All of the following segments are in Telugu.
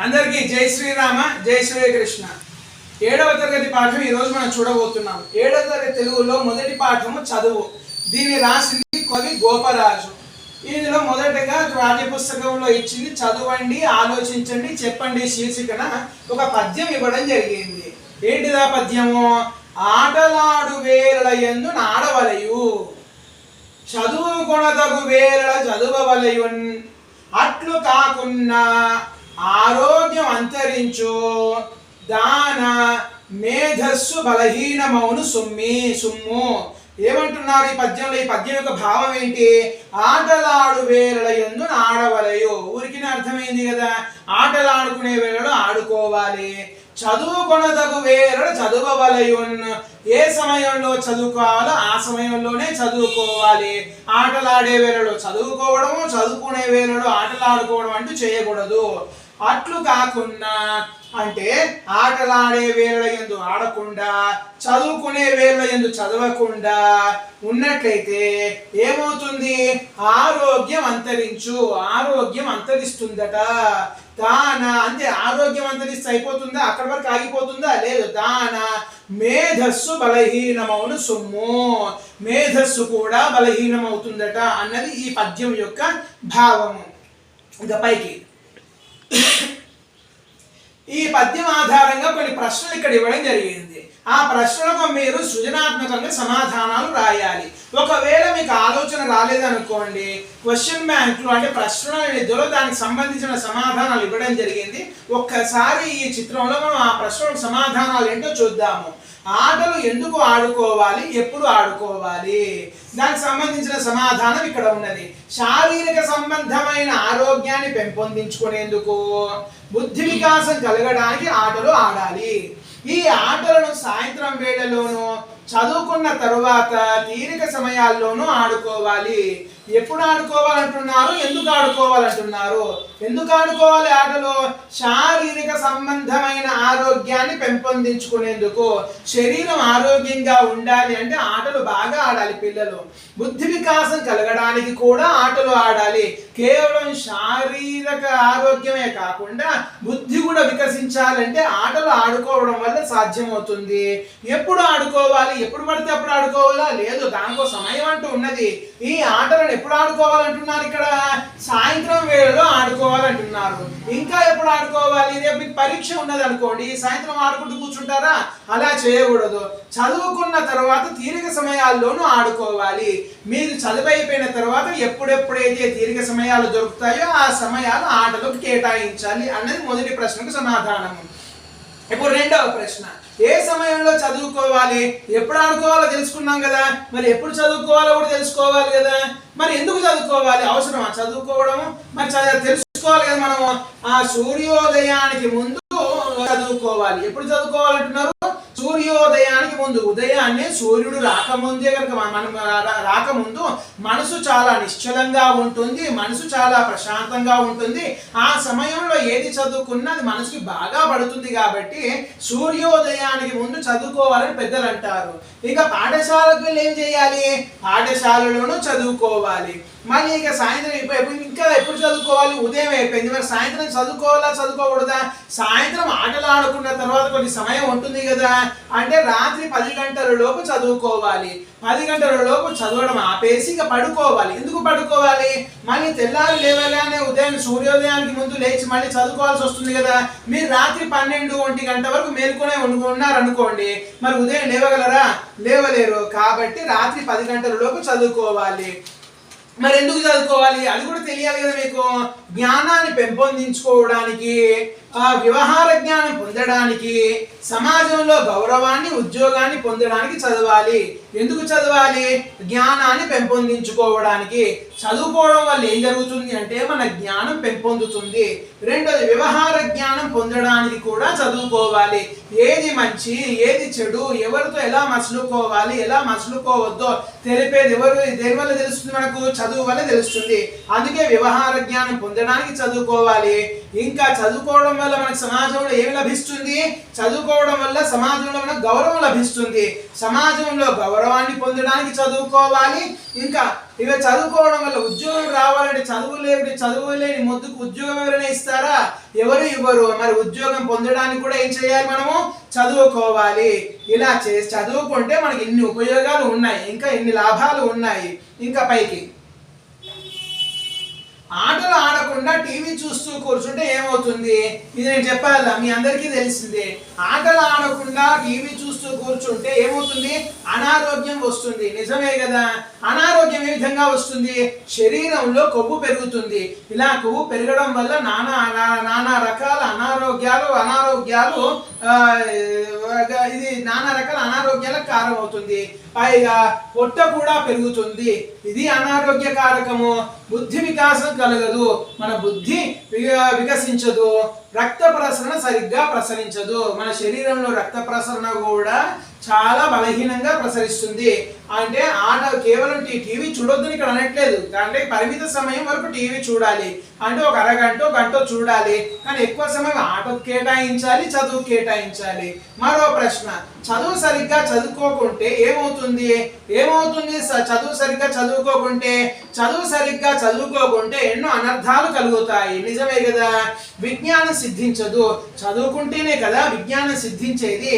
అందరికీ జై శ్రీరామ జై శ్రీకృష్ణ ఏడవ తరగతి పాఠం ఈరోజు మనం చూడబోతున్నాం. ఏడవ తరగతి తెలుగులో మొదటి పాఠము చదువు. దీన్ని రాసింది కవి గోపరాజు. ఇందులో మొదటగా పాఠ్య పుస్తకంలో ఇచ్చింది చదవండి ఆలోచించండి చెప్పండి శీర్షికన ఒక పద్యం ఇవ్వడం జరిగింది. ఏంటిదా పద్యము? ఆటలాడు వేరల ఎందు నాడవలయు. చదువు కొనదగు వేరల చదువవలయున్. అట్లు కాకున్నా ఆరోగ్యం అంతరించు దాన మేధస్సు బలహీనమౌను సుమ్మి సుమ్ము. ఏమంటున్నారు ఈ పద్యంలో? ఈ పద్యం యొక్క భావం ఏంటి? ఆటలాడు వేళల ఎందు ఆడవలయు ఊరికి అర్థమైంది కదా? ఆటలాడుకునే వేళలో ఆడుకోవాలి. చదువుకొనదగు వేళలు చదువవలయున్. ఏ సమయంలో చదువుకోవాలో ఆ సమయంలోనే చదువుకోవాలి. ఆటలాడే వేళలో చదువుకోవడము చదువుకునే వేళలో ఆటలాడుకోవడం అంటూ చేయకూడదు. అట్లు కాకుండా అంటే ఆటలాడే వేళ ఎందు ఆడకుండా చదువుకునే వేళ ఎందు చదవకుండా ఉన్నట్లయితే ఏమవుతుంది? ఆరోగ్యం అంతరించు ఆరోగ్యం అంతరిస్తుందట. దాన అంటే ఆరోగ్యం అంతరిస్తే అయిపోతుందా? అక్కడి వరకు ఆగిపోతుందా? లేదు. దాన మేధస్సు బలహీనమవును సొమ్ము. మేధస్సు కూడా బలహీనమవుతుందట అన్నది ఈ పద్యం యొక్క భావము. ఇంకా పైకి ఈ పద్యం ఆధారంగా కొన్ని ప్రశ్నలు ఇక్కడ ఇవ్వడం జరిగింది. ఆ ప్రశ్నలకు మీరు సృజనాత్మకంగా సమాధానాలు రాయాలి. ఒకవేళ మీకు ఆలోచన రాలేదనుకోండి క్వశ్చన్ బ్యాంక్లో అంటే ప్రశ్నల నిధిలో దానికి సంబంధించిన సమాధానాలు ఇవ్వడం జరిగింది. ఒక్కసారి ఈ చిత్రంలో మనం ఆ ప్రశ్నలకు సమాధానాలు ఏంటో చూద్దాము. ఆటలు ఎందుకు ఆడుకోవాలి? ఎప్పుడు ఆడుకోవాలి? దానికి సంబంధించిన సమాధానం ఇక్కడ ఉన్నది. శారీరక సంబంధమైన ఆరోగ్యాన్ని పెంపొందించుకునేందుకు బుద్ధి వికాసం కలగడానికి ఆటలు ఆడాలి. ఈ ఆటలను సాయంత్రం వేళలోనూ చదువుకున్న తరువాత తీరిక సమయాల్లోనూ ఆడుకోవాలి. ఎప్పుడు ఆడుకోవాలంటున్నారు? ఎందుకు ఆడుకోవాలంటున్నారు? ఎందుకు ఆడుకోవాలి ఆటలు? శారీరక సంబంధమైన ఆరోగ్యాన్ని పెంపొందించుకునేందుకు శరీరం ఆరోగ్యంగా ఉండాలి అంటే ఆటలు బాగా ఆడాలి పిల్లలు. బుద్ధి వికాసం కలగడానికి కూడా ఆటలు ఆడాలి. కేవలం శారీరక ఆరోగ్యమే కాకుండా బుద్ధి కూడా వికసించాలంటే ఆటలు ఆడుకోవడం వల్ల సాధ్యమవుతుంది. ఎప్పుడు ఆడుకోవాలి? ఎప్పుడు పడితే అప్పుడు ఆడుకోవాలా? లేదు దానికో సమయం అంటూ ఉన్నది. ఈ ఆటలను ఎప్పుడు ఆడుకోవాలంటున్నారు ఇక్కడ? సాయంత్రం వేళలో ఆడుకోవాలంటున్నారు. ఇంకా ఎప్పుడు ఆడుకోవాలి? రేపు మీకు పరీక్ష ఉన్నది అనుకోండి. సాయంత్రం ఆడుకుంటూ కూర్చుంటారా? అలా చేయకూడదు. చదువుకున్న తర్వాత తీరిక సమయాల్లోనూ ఆడుకోవాలి. మీరు చదువు అయిపోయిన తర్వాత ఎప్పుడెప్పుడైతే తీరిక సమయాలు దొరుకుతాయో ఆ సమయాలు ఆటలకు కేటాయించాలి అన్నది మొదటి ప్రశ్నకు సమాధానము. ఇప్పుడు రెండవ ప్రశ్న. ఏ సమయంలో చదువుకోవాలి? ఎప్పుడు ఆడుకోవాలో తెలుసుకున్నాం కదా. మరి ఎప్పుడు చదువుకోవాలో కూడా తెలుసుకోవాలి కదా. మరి ఎందుకు చదువుకోవాలి? అవసరమా? చదువుకోవడము మరి తెలుసుకోవాలి కదా మనము. ఆ సూర్యోదయానికి ముందు చదువుకోవాలి. ఎప్పుడు చదువుకోవాలంటున్నారు? సూర్యోదయానికి ముందు ఉదయాన్నే సూర్యుడు రాకముందే కనుక మనం రా- రాకముందు మనసు చాలా నిశ్చలంగా ఉంటుంది మనసు చాలా ప్రశాంతంగా ఉంటుంది. ఆ సమయంలో ఏది చదువుకున్నా అది మనసుకి బాగా పడుతుంది కాబట్టి సూర్యోదయానికి ముందు చదువుకోవాలని పెద్దలు అంటారు ఇక పాఠశాలకు వెళ్ళి ఏం చేయాలి? పాఠశాలలోనూ చదువుకోవాలి. మళ్ళీ ఇక సాయంత్రం అయిపోయి ఇంకా ఎప్పుడు చదువుకోవాలి? ఉదయం అయిపోయింది. మరి సాయంత్రం చదువుకోవాలా చదువుకోకూడదా? సాయంత్రం ఆటలు ఆడుకున్న తర్వాత కొన్ని సమయం ఉంటుంది కదా. అంటే రాత్రి పది గంటల లోపు చదువుకోవాలి. పది గంటల లోపు చదవడం ఆపేసి ఇక పడుకోవాలి. ఎందుకు పడుకోవాలి? మళ్ళీ తెల్లారి లేవగానే ఉదయం సూర్యోదయానికి ముందు లేచి మళ్ళీ చదువుకోవాల్సి వస్తుంది కదా. మీరు రాత్రి పన్నెండు ఒంటి గంట వరకు మేల్కొనే ఉన్నారనుకోండి. మరి ఉదయం లేవగలరా? లేవలేరు. కాబట్టి రాత్రి పది గంటల లోపు చదువుకోవాలి. మరి ఎందుకు చదువుకోవాలి? అది కూడా తెలియాలి కదా మీకు. జ్ఞానాన్ని పెంపొందించుకోవడానికి ఆ వ్యవహార జ్ఞానం పొందడానికి సమాజంలో గౌరవాన్ని ఉద్యోగాన్ని పొందడానికి చదవాలి. ఎందుకు చదవాలి? జ్ఞానాన్ని పెంపొందించుకోవడానికి. చదువుకోవడం వల్ల ఏం జరుగుతుంది అంటే మన జ్ఞానం పెంపొందుతుంది. రెండోది వ్యవహార జ్ఞానం పొందడానికి కూడా చదువుకోవాలి. ఏది మంచి ఏది చెడు ఎవరితో ఎలా మసులుకోవాలి ఎలా మసులుకోవద్దో తెలిపేది ఎవరు దేని వల్ల తెలుస్తుంది మనకు? చదువు వల్ల తెలుస్తుంది. అందుకే వ్యవహార జ్ఞానం పొందడానికి చదువుకోవాలి. ఇంకా చదువుకోవడం వల్ల మనకు సమాజంలో ఏమి లభిస్తుంది? చదువుకోవడం వల్ల సమాజంలో మనకు గౌరవం లభిస్తుంది. సమాజంలో గౌరవాన్ని పొందడానికి చదువుకోవాలి. ఇంకా ఇక చదువుకోవడం వల్ల ఉద్యోగం రావాలంటే చదువు లేని చదువు లేని మొద్దుకు ఉద్యోగం ఎవరైనా ఇస్తారా? ఎవరు ఇవ్వరు. మరి ఉద్యోగం పొందడానికి కూడా ఏం చేయాలి మనము? చదువుకోవాలి. ఇలా చేసి చదువుకుంటే మనకి ఎన్ని ఉపయోగాలు ఉన్నాయి? ఇంకా ఎన్ని లాభాలు ఉన్నాయి? ఇంకా పైకి. ఆటలు ఆడకుండా టీవీ చూస్తూ కూర్చుంటే ఏమవుతుంది? ఇది నేను చెప్పాలా? మీ అందరికీ తెలిసిందే. ఆటలు ఆడకుండా టీవీ చూస్తూ కూర్చుంటే ఏమవుతుంది? అనారోగ్యం వస్తుంది. నిజమే కదా? అనారోగ్యం ఏ విధంగా వస్తుంది? శరీరంలో కొవ్వు పెరుగుతుంది. ఇలా కొవ్వు పెరగడం వల్ల నానా నానా రకాల అనారోగ్యాలు అనారోగ్యాలు ఇది నానా రకాల అనారోగ్యాలకు కారణమవుతుంది. పైగా పొట్ట కూడా పెరుగుతుంది. ఇది అనారోగ్య కారకము బుద్ధి వికాసం కలగదు. మన బుద్ధి వికసించదు. రక్త ప్రసరణ సరిగ్గా ప్రసరించదు. మన శరీరంలో రక్త ప్రసరణ కూడా చాలా బలహీనంగా ప్రసరిస్తుంది. అంటే ఆట కేవలం టీవీ చూడొద్దని ఇక్కడ అనట్లేదు. అంటే పరిమిత సమయం వరకు టీవీ చూడాలి. అంటే ఒక అరగంట గంట చూడాలి. కానీ ఎక్కువ సమయం ఆటకు కేటాయించాలి చదువు కేటాయించాలి. మరో ప్రశ్న. చదువు సరిగ్గా చదువుకోకుంటే ఏమవుతుంది? ఏమవుతుంది చదువు సరిగ్గా చదువుకోకుంటే? చదువు సరిగ్గా చదువుకోకుంటే ఎన్నో అనర్థాలు కలుగుతాయి. నిజమే కదా? విజ్ఞానం సిద్ధించదు. చదువుకుంటేనే కదా విజ్ఞానం సిద్ధించేది.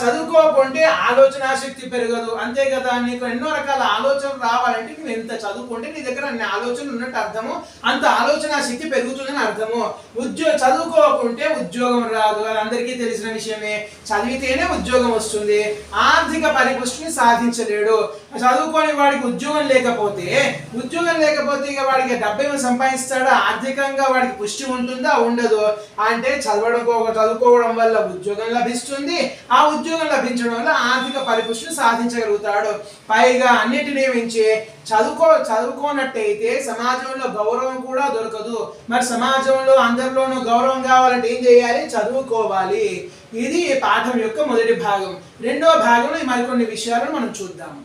చదువుకోకుంటే ఆలోచన శక్తి పెరగదు. అంతే కదా నీకు ఎన్నో రకాల ఆలోచనలు రావాలంటే నువ్వు ఎంత చదువుకుంటే నీ దగ్గర అన్ని ఆలోచనలు ఉన్నట్టు అర్థము. అంత ఆలోచన శక్తి పెరుగుతుందని అర్థము. ఉద్యోగ చదువుకోకుంటే ఉద్యోగం రాదు అది అందరికీ తెలిసిన విషయమే. చదివితేనే ఉద్యోగం వస్తుంది. ఆర్థిక పరిపుష్టిని సాధించలేడు. చదువుకోని వాడికి ఉద్యోగం లేకపోతే ఉద్యోగం లేకపోతే ఇక వాడికి డబ్బు ఏమైనా సంపాదిస్తాడా? ఆర్థికంగా వాడికి పుష్టి ఉంటుందా? ఉండదు. అంటే చదవడం చదువుకోవడం వల్ల ఉద్యోగం లభిస్తుంది. ఆ ఉద్యోగం లభించడం వల్ల ఆర్థిక పరిపుష్టిని సాధించగలుగుతాడు. పైగా అన్నిటినీ మించి చదువుకో చదువుకోనట్టయితే సమాజంలో గౌరవం కూడా దొరకదు. మరి సమాజంలో అందరిలోనూ గౌరవం కావాలంటే ఏం చేయాలి? చదువుకోవాలి. ఇది ఈ పాఠం యొక్క మొదటి భాగం. రెండో భాగంలో మరికొన్ని విషయాలను మనం చూద్దాం.